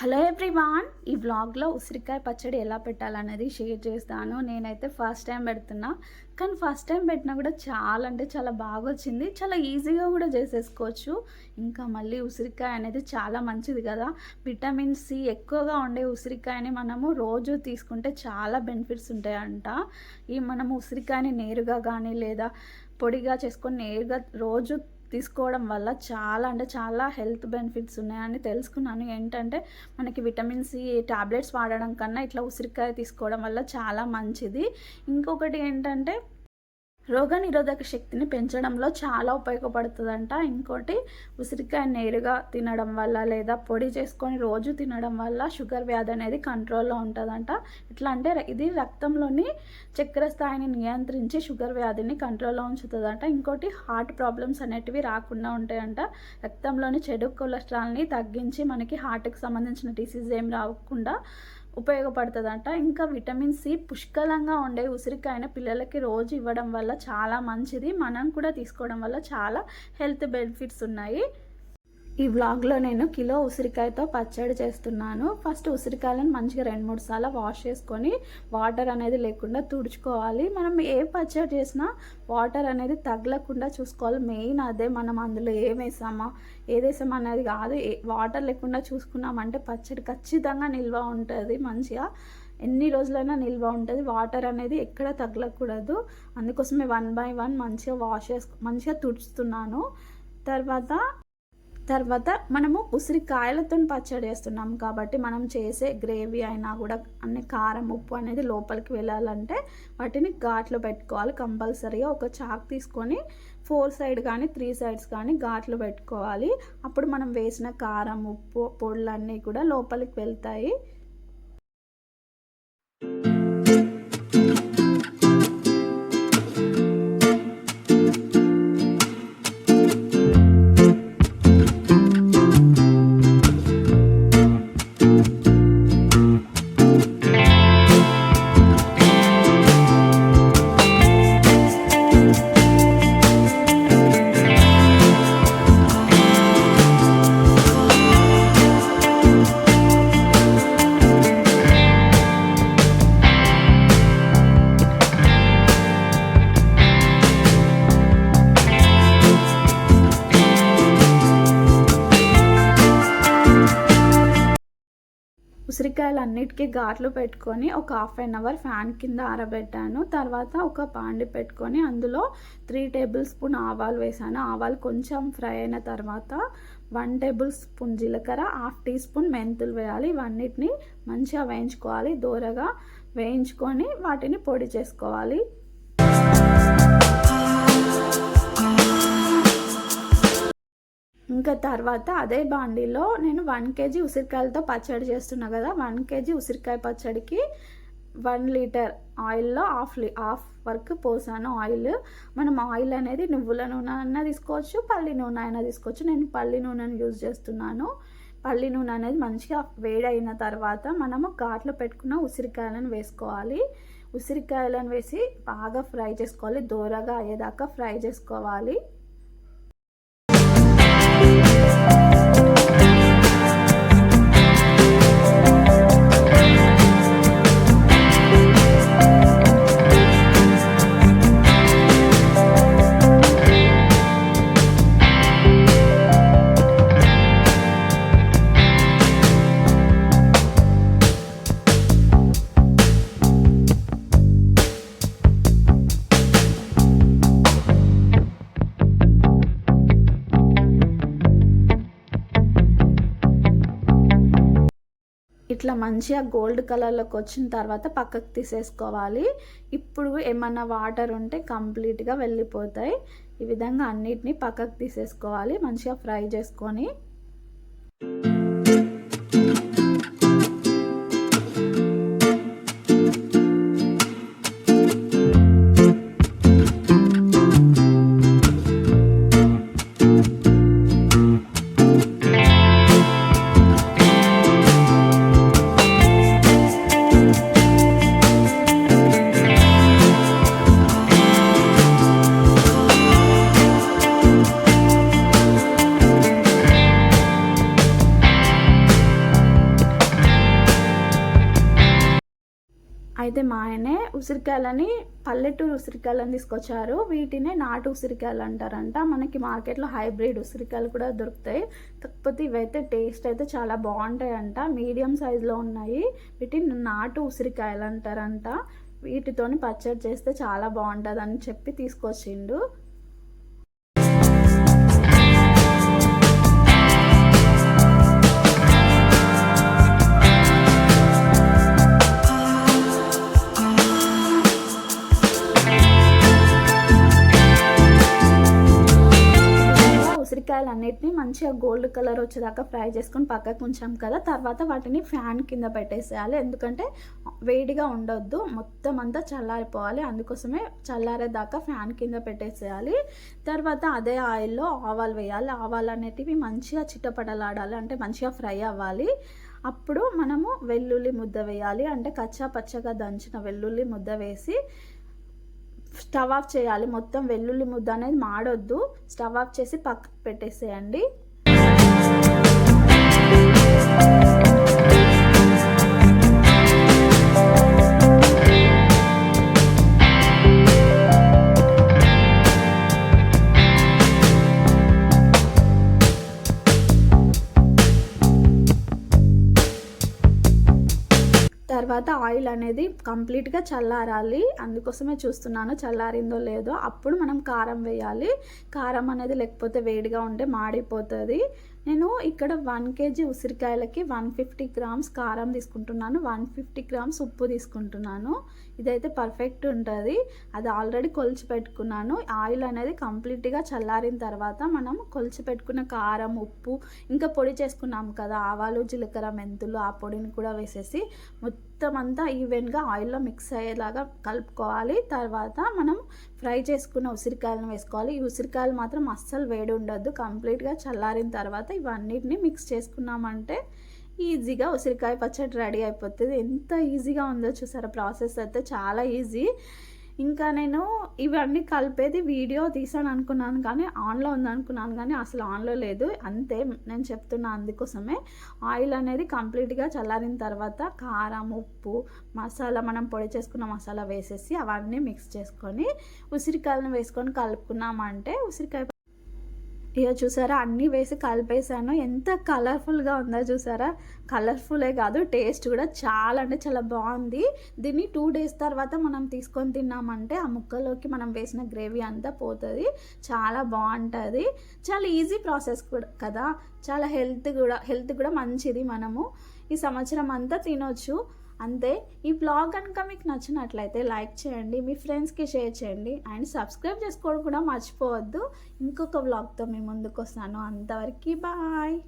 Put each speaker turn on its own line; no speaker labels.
Hello everyone ఈ వ్లాగ్లో ఉసిరికాయ పచ్చడి ఎలా పెట్టాలనేది షేర్ చేస్తాను. నేనైతే ఫస్ట్ టైం పెడుతున్నా. కానీ ఫస్ట్ టైం పెట్టినా కూడా చాలా అంటే చాలా బాగా వచ్చింది చాలా ఈజీగా కూడా చేసేసుకోవచ్చు. ఇంకా మళ్ళీ ఉసిరికాయ అనేది చాలా మంచిది కదా. విటమిన్ సి ఎక్కువగా ఉండే ఉసిరికాయని మనము రోజు తీసుకుంటే చాలా బెనిఫిట్స్ ఉంటాయంట. ఈ మనము ఉసిరికాయని నేరుగా కానీ లేదా పొడిగా చేసుకొని నేరుగా రోజు తీసుకోవడం వల్ల చాలా అంటే చాలా హెల్త్ బెనిఫిట్స్ ఉన్నాయని తెలుసుకున్నాను. ఏంటంటే మనకి విటమిన్ సి టాబ్లెట్స్ వాడడం కన్నా ఇట్లా ఉసిరికాయ తీసుకోవడం వల్ల చాలా మంచిది. ఇంకొకటి ఏంటంటే రోగ నిరోధక శక్తిని పెంచడంలో చాలా ఉపయోగపడుతుందంట. ఇంకోటి ఉసిరికాయ నేరుగా తినడం వల్ల లేదా పొడి చేసుకొని రోజు తినడం వల్ల షుగర్ వ్యాధి అనేది కంట్రోల్లో ఉంటుందంట. ఎట్లా అంటే ఇది రక్తంలోని చక్కెర స్థాయిని నియంత్రించి షుగర్ వ్యాధిని కంట్రోల్లో ఉంచుతుందంట. ఇంకోటి హార్ట్ ప్రాబ్లమ్స్ అనేటివి రాకుండా ఉంటాయంట. రక్తంలోని చెడు కొలెస్ట్రాల్ని తగ్గించి మనకి హార్ట్కి సంబంధించిన డిసీజ్ ఏం రాకుండా ఉపయోగపడుతుందంట. ఇంకా విటమిన్ సి పుష్కలంగా ఉండే ఉసిరికాయన పిల్లలకి రోజు ఇవ్వడం వల్ల చాలా మంచిది. మనం కూడా తీసుకోవడం వల్ల చాలా హెల్త్ బెనిఫిట్స్ ఉన్నాయి. ఈ వ్లాగ్లో నేను కిలో ఉసిరికాయతో పచ్చడి చేస్తున్నాను. ఫస్ట్ ఉసిరికాయలను మంచిగా రెండు మూడు సార్లు వాష్ చేసుకొని వాటర్ అనేది లేకుండా తుడుచుకోవాలి. మనం ఏ పచ్చడి చేసినా వాటర్ అనేది తగలకుండా చూసుకోవాలి. మెయిన్ అదే మనం అందులో ఏం వేసామా ఏదేసామా అనేది కాదు. వాటర్ లేకుండా చూసుకున్నామంటే పచ్చడి ఖచ్చితంగా నిల్వ ఉంటుంది మంచిగా. ఎన్ని రోజులైనా నిల్వ ఉంటుంది. వాటర్ అనేది ఎక్కడ తగలకూడదు. అందుకోసమే వన్ బై వన్ మంచిగా వాష్ చేసు మంచిగా తుడుచుతున్నాను. తర్వాత తర్వాత మనము ఉసిరికాయలతో పచ్చడి చేస్తున్నాం కాబట్టి మనం చేసే గ్రేవీ అయినా కూడా అన్ని కారం ఉప్పు అనేది లోపలికి వెళ్ళాలంటే వాటిని ఘాట్లో పెట్టుకోవాలి. కంపల్సరీగా ఒక చాక్ తీసుకొని ఫోర్ సైడ్ కానీ త్రీ సైడ్స్ కానీ ఘాట్లు పెట్టుకోవాలి. అప్పుడు మనం వేసిన కారం ఉప్పు పొడులన్నీ కూడా లోపలికి వెళ్తాయి. ఉసిరికాయలు అన్నిటికీ ఘాట్లు పెట్టుకొని ఒక హాఫ్ అన్ అవర్ ఫ్యాన్ కింద ఆరబెట్టాను. తర్వాత ఒక పాండి పెట్టుకొని అందులో త్రీ టేబుల్ స్పూన్ ఆవాలు వేసాను. ఆవాలు కొంచెం ఫ్రై అయిన తర్వాత వన్ టేబుల్ స్పూన్ జీలకర్ర హాఫ్ టీ స్పూన్ మెంతులు వేయాలి. ఇవన్నిటిని మంచిగా వేయించుకోవాలి. దూరగా వేయించుకొని వాటిని పొడి చేసుకోవాలి. ఇంకా తర్వాత అదే బాండీలో నేను వన్ కేజీ ఉసిరికాయలతో పచ్చడి చేస్తున్నా కదా వన్ కేజీ ఉసిరికాయ పచ్చడికి వన్ లీటర్ ఆయిల్లో హాఫ్ లీ హాఫ్ వరకు పోసాను ఆయిల్. మనం ఆయిల్ అనేది నువ్వుల నూనె అయినా తీసుకోవచ్చు పల్లి నూనె అయినా తీసుకోవచ్చు. నేను పల్లి నూనెను యూజ్ చేస్తున్నాను. పల్లి నూనె అనేది మంచిగా వేడైన తర్వాత మనము ఘాట్లో పెట్టుకున్న ఉసిరికాయలను వేసుకోవాలి. ఉసిరికాయలను వేసి బాగా ఫ్రై చేసుకోవాలి. దూరగా అయ్యేదాకా ఫ్రై చేసుకోవాలి. ఇట్లా మంచిగా గోల్డ్ కలర్లోకి వచ్చిన తర్వాత పక్కకు తీసేసుకోవాలి. ఇప్పుడు ఏమన్నా వాటర్ ఉంటే కంప్లీట్గా వెళ్ళిపోతాయి. ఈ విధంగా అన్నిటినీ పక్కకు తీసేసుకోవాలి మంచిగా ఫ్రై చేసుకొని. అయితే మా ఆయనే ఉసిరికాయలని పల్లెటూరు ఉసిరికాయలని తీసుకొచ్చారు. వీటినే నాటు ఉసిరికాయలు అంటారంట. మనకి మార్కెట్లో హైబ్రిడ్ ఉసిరికాయలు కూడా దొరుకుతాయి. కాకపోతే ఇవైతే టేస్ట్ అయితే చాలా బాగుంటాయంట. మీడియం సైజులో ఉన్నాయి. వీటిని నాటు ఉసిరికాయలు అంటారంట. వీటితోని పచ్చడి చేస్తే చాలా బాగుంటుంది అని చెప్పి తీసుకొచ్చిండు. మంచిగా గోల్డ్ కలర్ వచ్చేదాకా ఫ్రై చేసుకొని పక్కకు ఉంచాం కదా తర్వాత వాటిని ఫ్యాన్ కింద పెట్టేసేయాలి. ఎందుకంటే వేడిగా ఉండొద్దు మొత్తం అంతా చల్లారిపోవాలి. అందుకోసమే చల్లారేదాకా ఫ్యాన్ కింద పెట్టేసేయాలి. తర్వాత అదే ఆయిల్లో ఆవాలు వేయాలి. ఆవాలు అనేటివి మంచిగా చిట్టపడలాడాలి అంటే మంచిగా ఫ్రై అవ్వాలి. అప్పుడు మనము వెల్లుల్లి ముద్ద వేయాలి. అంటే కచ్చా పచ్చగా దంచిన వెల్లుల్లి ముద్ద వేసి స్టవ్ ఆఫ్ చేయాలి. మొత్తం వెల్లుల్లి ముద్ద అనేది మాడొద్దు. స్టవ్ ఆఫ్ చేసి పక్కకు పెట్టేసేయండి. తర్వాత ఆయిల్ అనేది కంప్లీట్గా చల్లారాలి. అందుకోసమే చూస్తున్నాను చల్లారిందో లేదో. అప్పుడు మనం కారం వేయాలి. కారం అనేది లేకపోతే వేడిగా ఉంటే మాడిపోతుంది. నేను ఇక్కడ వన్ కేజీ ఉసిరికాయలకి వన్ ఫిఫ్టీ గ్రామ్స్ కారం తీసుకుంటున్నాను. వన్ ఫిఫ్టీ గ్రామ్స్ ఉప్పు తీసుకుంటున్నాను. ఇదైతే పర్ఫెక్ట్ ఉంటుంది. అది ఆల్రెడీ కొలిచి పెట్టుకున్నాను. ఆయిల్ అనేది కంప్లీట్గా చల్లారిన తర్వాత మనం కొలిచి పెట్టుకున్న కారం ఉప్పు ఇంకా పొడి చేసుకున్నాం కదా ఆవాలు జీలకర్ర మెంతులు ఆ పొడిని కూడా వేసేసి మొత్తం మొత్తం అంతా ఈవెన్గా ఆయిల్లో మిక్స్ అయ్యేలాగా కలుపుకోవాలి. తర్వాత మనం ఫ్రై చేసుకున్న ఉసిరికాయలను వేసుకోవాలి. ఈ ఉసిరికాయలు మాత్రం అస్సలు వేడి ఉండొద్దు. కంప్లీట్గా చల్లారిన తర్వాత ఇవన్నిటిని మిక్స్ చేసుకున్నామంటే ఈజీగా ఉసిరికాయ పచ్చడి రెడీ అయిపోతుంది. ఎంత ఈజీగా ఉందో చూసారా? ప్రాసెస్ అయితే చాలా ఈజీ. ఇంకా నేను ఇవన్నీ కలిపేది వీడియో తీసాను అనుకున్నాను కానీ ఆన్లో ఉందనుకున్నాను కానీ అసలు ఆన్లో లేదు. అంతే నేను చెప్తున్నా అందుకోసమే. ఆయిల్ అనేది కంప్లీట్గా చల్లారిన తర్వాత కారం ఉప్పు మసాలా మనం పొడి చేసుకున్న మసాలా వేసేసి అవన్నీ మిక్స్ చేసుకొని ఉసిరికాయలను వేసుకొని కలుపుకున్నామంటే ఉసిరికాయ ఇక చూసారా అన్నీ వేసి కలిపేసాను ఎంత కలర్ఫుల్గా ఉందో చూసారా? కలర్ఫులే కాదు టేస్ట్ కూడా చాలా అంటే చాలా బాగుంది. దీన్ని టూ డేస్ తర్వాత మనం తీసుకొని తిన్నామంటే ఆ ముక్కలోకి మనం వేసిన గ్రేవీ అంతా పోతుంది. చాలా బాగుంటుంది. చాలా ఈజీ ప్రాసెస్ కూడా కదా. చాలా హెల్త్ కూడా హెల్త్ కూడా మంచిది మనము. ఈ సంవత్సరం అంతా తినొచ్చు. అంతే. ఈ బ్లాగ్ కనుక మీకు నచ్చినట్లయితే లైక్ చేయండి మీ ఫ్రెండ్స్కి షేర్ చేయండి అండ్ సబ్స్క్రైబ్ చేసుకోవడం కూడా మర్చిపోవద్దు. ఇంకొక బ్లాగ్తో మేము ముందుకు వస్తాను. అంతవరకు బాయ్.